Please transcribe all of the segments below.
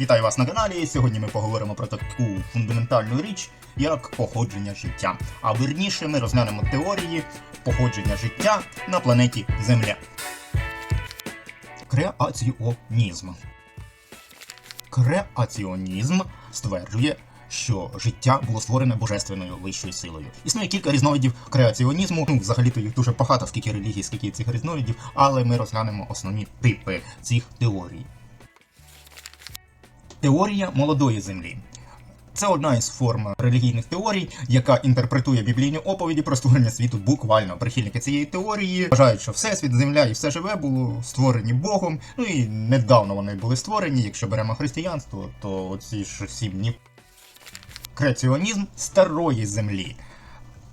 Вітаю вас на каналі. Сьогодні ми поговоримо про таку фундаментальну річ, як походження життя. А вірніше ми розглянемо теорії походження життя на планеті Земля. Креаціонізм. Креаціонізм стверджує, що життя було створене божественною вищою силою. Існує кілька різновидів креаціонізму. Ну, взагалі-то їх дуже багато, скільки релігій, скільки цих різновидів, але ми розглянемо основні типи цих теорій. Теорія молодої землі. Це одна із форм релігійних теорій, яка інтерпретує біблійні оповіді про створення світу буквально. Прихильники цієї теорії вважають, що всесвіт, земля і все живе було створені Богом. Ну і недавно вони були створені. Якщо беремо християнство, то оці ж сім днів. Креціонізм старої землі.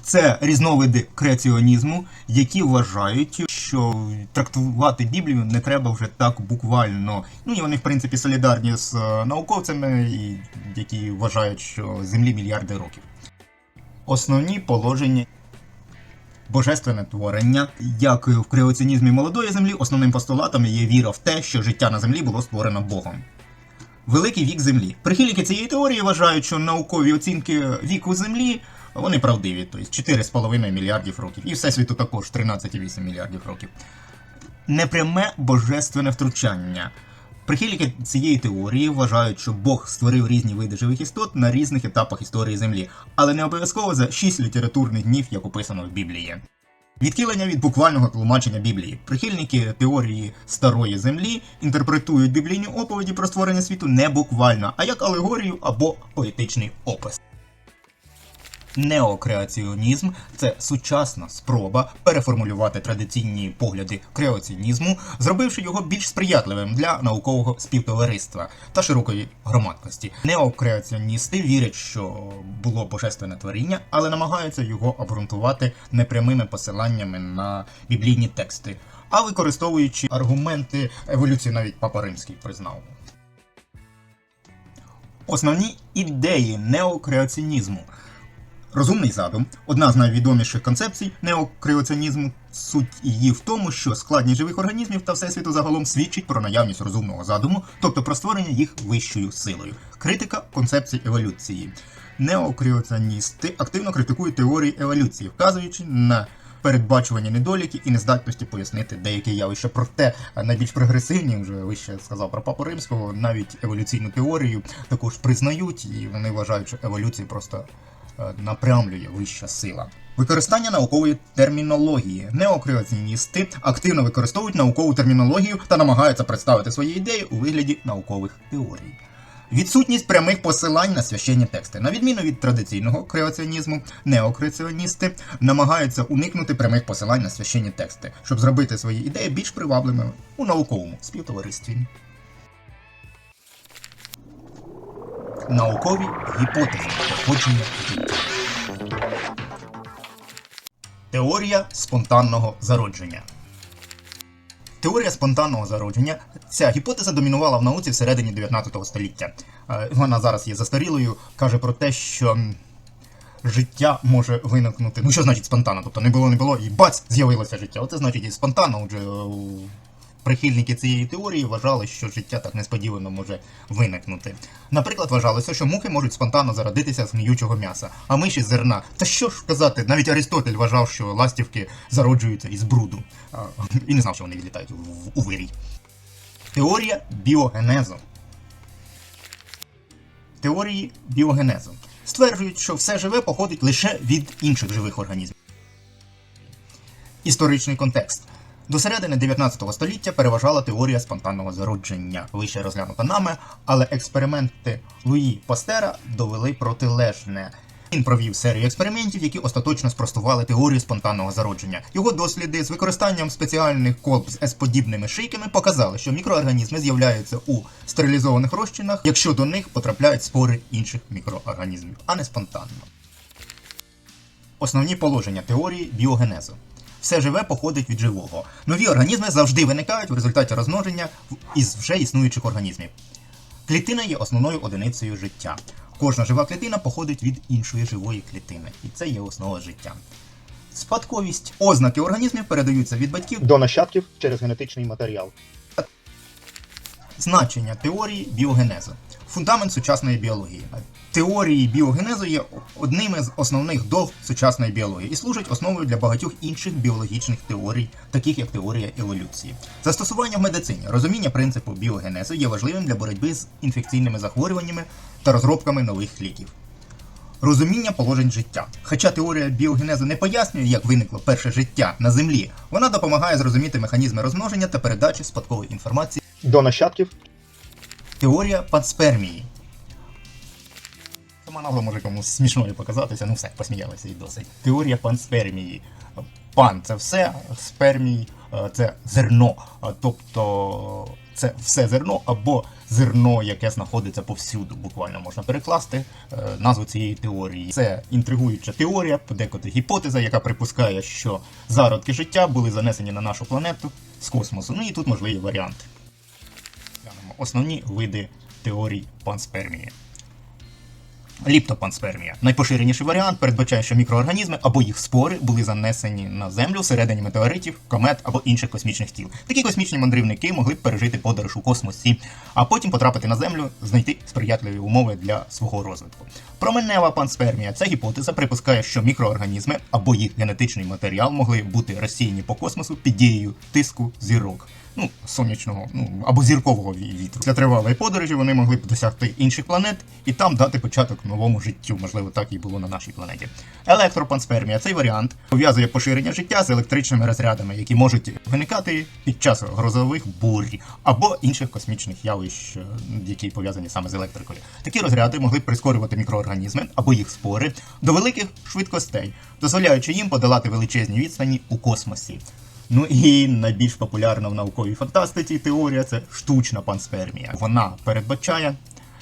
Це різновиди креаціонізму, які вважають, що трактувати Біблію не треба вже так буквально. Ну і вони, в принципі, солідарні з е, науковцями, які вважають, що Землі мільярди років. Основні положення. Божественне творення, як в креаціонізмі молодої землі, основним постулатом є віра в те, що життя на землі було створено Богом. Великий вік Землі. Прихильники цієї теорії вважають, що наукові оцінки віку Землі вони правдиві, тобто 4,5 мільярдів років. І Всесвіту також 13,8 мільярдів років. Непряме божественне втручання. Прихильники цієї теорії вважають, що Бог створив різні види живих істот на різних етапах історії Землі, але не обов'язково за 6 літературних днів, як описано в Біблії. Відхилення від буквального тлумачення Біблії. Прихильники теорії старої землі інтерпретують біблійні оповіді про створення світу не буквально, а як алегорію або поетичний опис. Неокреаціонізм це сучасна спроба переформулювати традиційні погляди креаціонізму, зробивши його більш сприятливим для наукового співтовариства та широкої громадності. Неокреаціоністи вірять, що було божественне творіння, але намагаються його обґрунтувати непрямими посиланнями на біблійні тексти, а використовуючи аргументи еволюції, навіть Папа Римський признав. Основні ідеї неокреаціонізму. Розумний задум одна з найвідоміших концепцій неокреаціонізму. Суть її в тому, що складність живих організмів та всесвіту загалом свідчить про наявність розумного задуму, тобто про створення їх вищою силою. Критика концепцій еволюції. Неокреаціоністи активно критикують теорії еволюції, вказуючи на передбачувані недоліки і нездатності пояснити деякі явища. Проте найбільш прогресивні, вже вище сказав про папу римського, навіть еволюційну теорію також признають, і вони вважають, що еволюція просто напрямлює вища сила. Використання наукової термінології. Неокреаціоністи активно використовують наукову термінологію та намагаються представити свої ідеї у вигляді наукових теорій. Відсутність прямих посилань на священні тексти. На відміну від традиційного креаціонізму, неокреаціоністи намагаються уникнути прямих посилань на священні тексти, щоб зробити свої ідеї більш привабливими у науковому співтоваристві. Наукові гіпотези походження життя. Теорія спонтанного зародження. Теорія спонтанного зародження. Ця гіпотеза домінувала в науці всередині 19 століття. Е, Вона зараз є застарілою, каже про те, що життя може виникнути. Ну що значить спонтанно? Тобто не було, не було, і бац, з'явилося життя. Оце значить і спонтанно. Отже, прихильники цієї теорії вважали, що життя так несподівано може виникнути. Наприклад, вважалося, що мухи можуть спонтанно зародитися з гниючого м'яса, а миші з зерна. Та що ж казати, навіть Аристотель вважав, що ластівки зароджуються із бруду. І не знав, що вони відлітають у вирій. Теорія біогенезу. Теорії біогенезу стверджують, що все живе походить лише від інших живих організмів. Історичний контекст. До середини 19 століття переважала теорія спонтанного зародження, вище розглянута нами, але експерименти Луї Пастера довели протилежне. Він провів серію експериментів, які остаточно спростували теорію спонтанного зародження. Його досліди з використанням спеціальних колб з S-подібними шийками показали, що мікроорганізми з'являються у стерилізованих розчинах, якщо до них потрапляють спори інших мікроорганізмів, а не спонтанно. Основні положення теорії біогенезу. Все живе походить від живого. Нові організми завжди виникають в результаті розмноження із вже існуючих організмів. Клітина є основною одиницею життя. Кожна жива клітина походить від іншої живої клітини, і це є основа життя. Спадковість. Ознаки організмів передаються від батьків до нащадків через генетичний матеріал. Значення теорії біогенезу. Фундамент сучасної біології. Теорії біогенезу є одними з основних догм сучасної біології і служать основою для багатьох інших біологічних теорій, таких як теорія еволюції. Застосування в медицині, розуміння принципу біогенезу є важливим для боротьби з інфекційними захворюваннями та розробками нових ліків. Розуміння положень життя. Хоча теорія біогенезу не пояснює, як виникло перше життя на Землі, вона допомагає зрозуміти механізми розмноження та передачі спадкової інформації до нащадків. Теорія панспермії. Сама назва може комусь смішною показатися, ну все, посміялися і досить. Теорія панспермії. Пан це все, спермій е, це зерно. Тобто це все зерно або зерно, яке знаходиться повсюду. Буквально можна перекласти е, назву цієї теорії. Це інтригуюча теорія, подекуди гіпотеза, яка припускає, що зародки життя були занесені на нашу планету з космосу. Ну і тут можливі варіанти. Основні види теорій панспермії. Ліптопанспермія. Найпоширеніший варіант передбачає, що мікроорганізми або їх спори були занесені на землю всередині метеоритів, комет або інших космічних тіл. Такі космічні мандрівники могли б пережити подорож у космосі, а потім потрапити на землю, знайти сприятливі умови для свого розвитку. Променева панспермія ця гіпотеза припускає, що мікроорганізми або їх генетичний матеріал могли бути розсіяні по космосу під дією тиску зірок. Ну, сонячного, ну або зіркового вітру. Для тривалої подорожі вони могли б досягти інших планет і там дати початок новому життю. Можливо, так і було на нашій планеті. Електропанспермія цей варіант пов'язує поширення життя з електричними розрядами, які можуть виникати під час грозових бурь або інших космічних явищ, е, які пов'язані саме з електрикою. Такі розряди могли б прискорювати мікроорганізми або їх спори до великих швидкостей, дозволяючи їм подолати величезні відстані у космосі. Ну і найбільш популярна в науковій фантастиці теорія це штучна панспермія. Вона передбачає,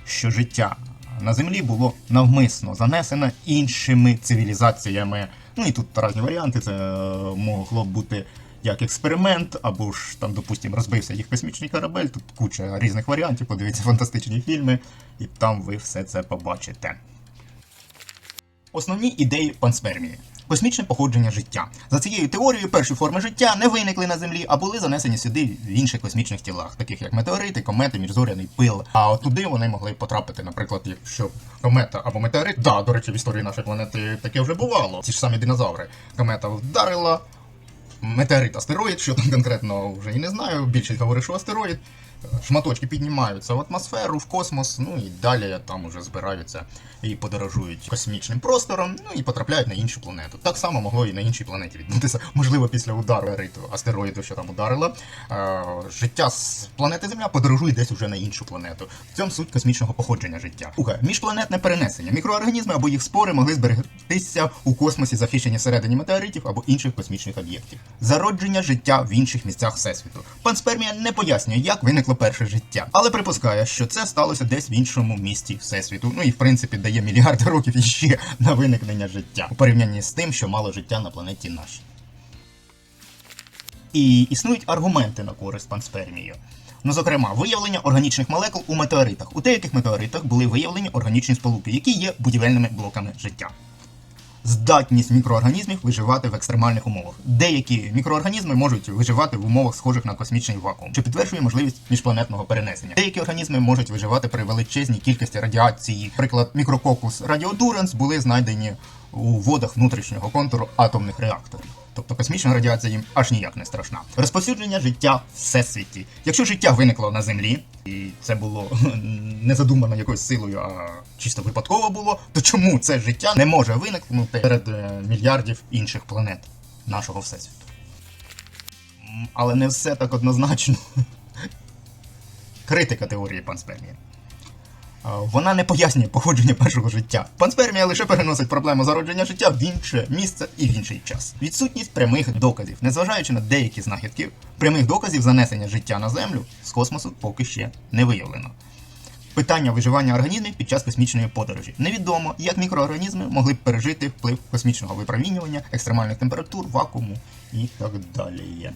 що життя на землі було навмисно занесено іншими цивілізаціями. Ну і тут різні варіанти. Це е, могло бути як експеримент, або ж там, допустимо, розбився їх космічний корабель. Тут куча різних варіантів. Подивіться фантастичні фільми, і там ви все це побачите. Основні ідеї панспермії. Космічне походження життя. За цією теорією, перші форми життя не виникли на Землі, а були занесені сюди в інших космічних тілах, таких як метеорити, комети, міжзоряний пил. А туди вони могли потрапити, наприклад, якщо комета або метеорит. Да, до речі, в історії нашої планети таке вже бувало. Ці ж самі динозаври. Комета вдарила, метеорит астероїд, що там конкретно вже і не знаю. Більшість говорить, що астероїд. Шматочки піднімаються в атмосферу, в космос, ну і далі там уже збираються і подорожують космічним простором, ну і потрапляють на іншу планету. Так само могло і на іншій планеті відбутися. Можливо, після удару ериту астероїду, що там ударило, е, життя з планети Земля подорожує десь уже на іншу планету. В цьому суть космічного походження життя. Друге, міжпланетне перенесення. Мікроорганізми або їх спори могли зберегтися у космосі, захищені всередині метеоритів або інших космічних об'єктів. Зародження життя в інших місцях всесвіту. Панспермія не пояснює, як виникло перше життя, але припускає, що це сталося десь в іншому місті всесвіту. Ну і в принципі дає мільярди років іще на виникнення життя у порівнянні з тим, що мало життя на планеті нашій. І існують аргументи на користь панспермії. Ну, зокрема, виявлення органічних молекул у метеоритах. У деяких метеоритах були виявлені органічні сполуки, які є будівельними блоками життя. Здатність мікроорганізмів виживати в екстремальних умовах. Деякі мікроорганізми можуть виживати в умовах, схожих на космічний вакуум, що підтверджує можливість міжпланетного перенесення. Деякі організми можуть виживати при величезній кількості радіації. Приклад, мікрококус радіодуренс були знайдені у водах внутрішнього контуру атомних реакторів. Тобто космічна радіація їм аж ніяк не страшна. Розповсюдження життя всесвіті. Якщо життя виникло на землі, і це було не задумано якоюсь силою, а чисто випадково було, то чому це життя не може виникнути серед е, мільярдів інших планет нашого всесвіту? Але не все так однозначно. Критика теорії панспермії. Вона не пояснює походження першого життя. Панспермія лише переносить проблему зародження життя в інше місце і в інший час. Відсутність прямих доказів, незважаючи на деякі знахідки, прямих доказів занесення життя на землю з космосу поки ще не виявлено. Питання виживання організмів під час космічної подорожі. Невідомо, як мікроорганізми могли б пережити вплив космічного випромінювання, екстремальних температур, вакууму і так далі.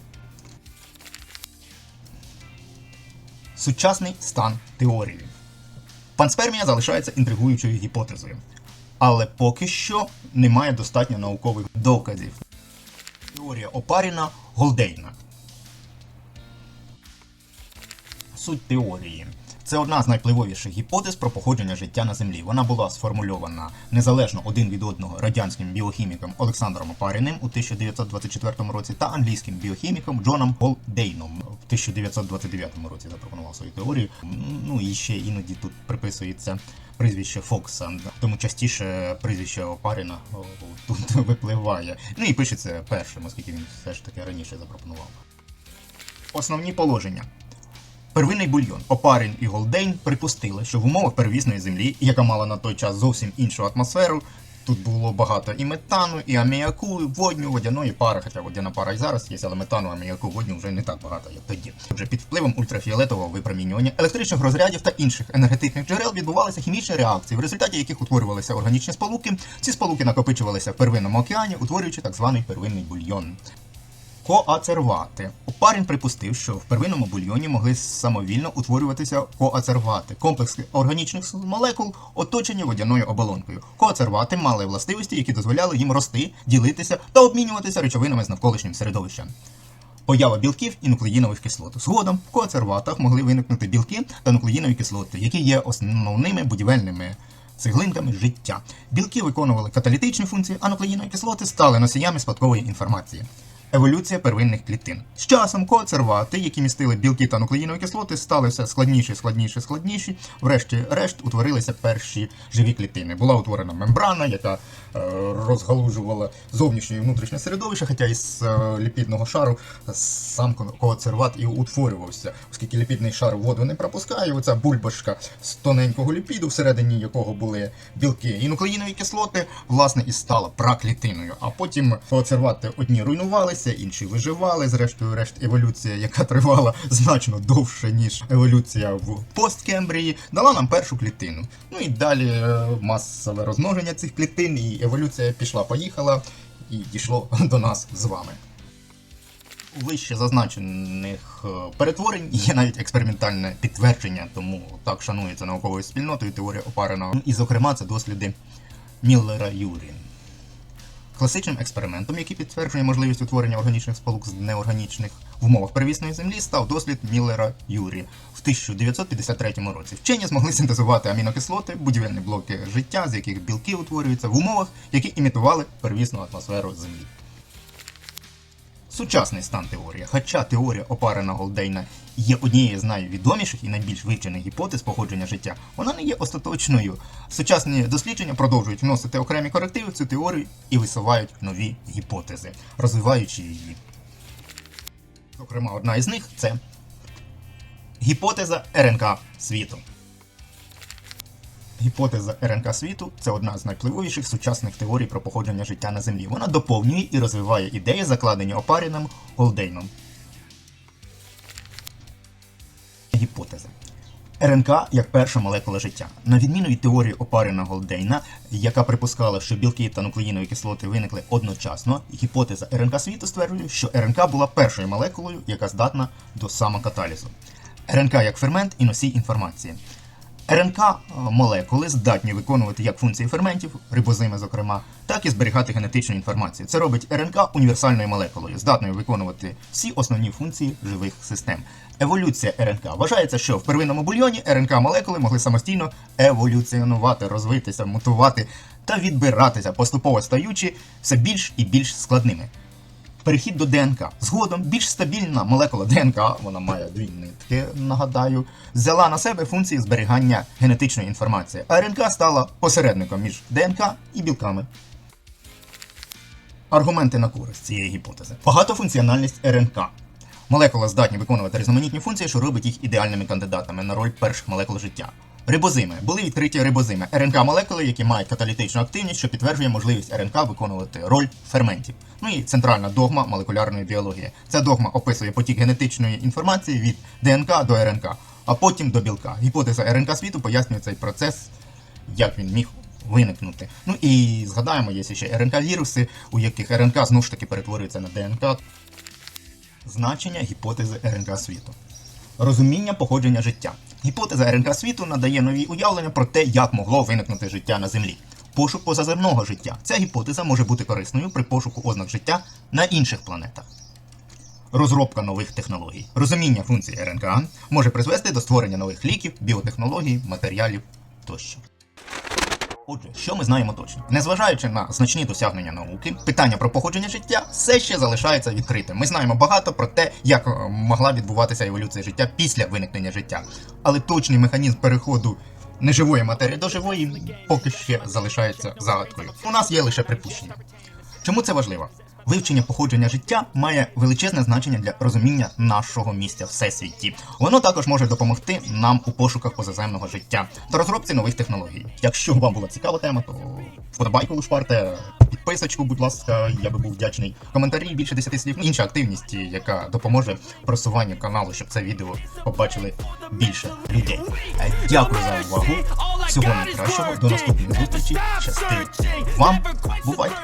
Сучасний стан теорії. Панспермія залишається інтригуючою гіпотезою. Але поки що немає достатньо наукових доказів. Теорія Опаріна Голдейна. Суть теорії. Це одна з найвпливовіших гіпотез про походження життя на Землі. Вона була сформульована незалежно один від одного радянським біохіміком Олександром Опаріним у 1924 році та англійським біохіміком Джоном Голдейном в 1929 році запропонував свою теорію. Ну і ще іноді тут приписується прізвище Фокса, тому частіше прізвище Опаріна тут випливає. Ну і пишеться першим, оскільки він все ж таки раніше запропонував. Основні положення. Первинний бульйон Опарін і Голдейн припустили, що в умовах перевісної землі, яка мала на той час зовсім іншу атмосферу, тут було багато і метану, і аміаку, і водню, водяної пари, хоча водяна пара і зараз є, але метану, аміаку, водню вже не так багато, як тоді. Отже, під впливом ультрафіолетового випромінювання, електричних розрядів та інших енергетичних джерел відбувалися хімічні реакції, в результаті яких утворювалися органічні сполуки. Ці сполуки накопичувалися в первинному океані, утворюючи так званий первинний бульйон. Коацервати. Опарін припустив, що в первинному бульйоні могли самовільно утворюватися коацервати, комплекси органічних молекул, оточені водяною оболонкою. Коацервати мали властивості, які дозволяли їм рости, ділитися та обмінюватися речовинами з навколишнім середовищем. Поява білків і нуклеїнових кислот. Згодом в коацерватах могли виникнути білки та нуклеїнові кислоти, які є основними будівельними цеглинками життя. Білки виконували каталітичні функції, а нуклеїнові кислоти стали носіями спадкової інформації. Еволюція первинних клітин. З часом коацервати, які містили білки та нуклеїнові кислоти, стали все складніші, складніші, складніші. Врешті-решт утворилися перші живі клітини. Була утворена мембрана, яка е, розгалужувала зовнішнє і внутрішнє середовище, хоча із е, ліпідного шару сам ко- коацерват і утворювався, оскільки ліпідний шар воду не пропускає. Оця бульбашка з тоненького ліпіду, всередині якого були білки і нуклеїнові кислоти, власне, і стала праклітиною. А потім коацервати одні руйнувалися, інші виживали. Зрештою, решт еволюція, яка тривала значно довше, ніж еволюція в посткембрії, дала нам першу клітину. Ну і далі е, масове розмноження цих клітин, і еволюція пішла-поїхала і дійшло до нас з вами. Вище зазначених е, перетворень є навіть експериментальне підтвердження, тому так шанується науковою спільнотою теорія опарена. І, зокрема, це досліди Міллера Юрі. Класичним експериментом, який підтверджує можливість утворення органічних сполук з неорганічних в умовах первісної землі, став дослід Міллера Юрі в 1953 році. Вчені змогли синтезувати амінокислоти, будівельні блоки життя, з яких білки утворюються в умовах, які імітували первісну атмосферу Землі. Сучасний стан теорії, хоча теорія опарена Голдейна є однією з найвідоміших і найбільш вивчених гіпотез походження життя, вона не є остаточною. Сучасні дослідження продовжують вносити окремі корективи в цю теорію і висувають нові гіпотези, розвиваючи її. Зокрема, одна із них це гіпотеза РНК світу. Гіпотеза РНК світу це одна з найвпливовіших сучасних теорій про походження життя на Землі. Вона доповнює і розвиває ідеї, закладені Опаріном Голдейном. Гіпотеза. РНК як перша молекула життя. На відміну від теорії Опаріна Голдейна, яка припускала, що білки та нуклеїнові кислоти виникли одночасно, гіпотеза РНК світу стверджує, що РНК була першою молекулою, яка здатна до самокаталізу. РНК як фермент і носій інформації. РНК е, молекули здатні виконувати як функції ферментів, рибозими, зокрема, так і зберігати генетичну інформацію. Це робить РНК універсальною молекулою, здатною виконувати всі основні функції живих систем. Еволюція РНК. Вважається, що в первинному бульйоні РНК молекули могли самостійно еволюціонувати, розвитися, мутувати та відбиратися, поступово стаючи все більш і більш складними. Перехід до ДНК. Згодом більш стабільна молекула ДНК, вона має дві нитки, нагадаю, взяла на себе функції зберігання генетичної інформації, а РНК стала посередником між ДНК і білками. Аргументи на користь цієї гіпотези. Багатофункціональність РНК. Молекула здатні виконувати різноманітні функції, що робить їх ідеальними кандидатами на роль перших молекул життя. Рибозими були відкриті рибозими РНК молекули, які мають каталітичну активність, що підтверджує можливість РНК виконувати роль ферментів. Ну і центральна догма молекулярної біології. Ця догма описує потік генетичної інформації від ДНК до РНК, а потім до білка. Гіпотеза РНК світу пояснює цей процес, як він міг виникнути. Ну і згадаємо, є ще РНК-віруси, у яких РНК знову ж таки перетворюється на ДНК. Значення гіпотези РНК світу. Розуміння походження життя. Гіпотеза РНК світу надає нові уявлення про те, як могло виникнути життя на Землі. Пошук позаземного життя. Ця гіпотеза може бути корисною при пошуку ознак життя на інших планетах. розробка нових технологій. Розуміння функцій РНК може призвести до створення нових ліків, біотехнологій, матеріалів тощо. Отже, що ми знаємо точно? Незважаючи на значні досягнення науки, питання про походження життя все ще залишається відкритим. Ми знаємо багато про те, як е, могла відбуватися еволюція життя після виникнення життя. Але точний механізм переходу неживої матерії до живої поки ще залишається загадкою. У нас є лише припущення. Чому це важливо? Вивчення походження життя має величезне значення для розуміння нашого місця всесвіті. Воно також може допомогти нам у пошуках позаземного життя та розробці нових технологій. Якщо вам була цікава тема, то вподобайку лушпарте, підписочку, будь ласка, я би був вдячний. Коментарі більше 10 слів, інша активність, яка допоможе просуванню каналу, щоб це відео побачили більше людей. Е, Дякую за увагу. Всього найкращого. До наступної зустрічі. Щасти вам. Бувайте.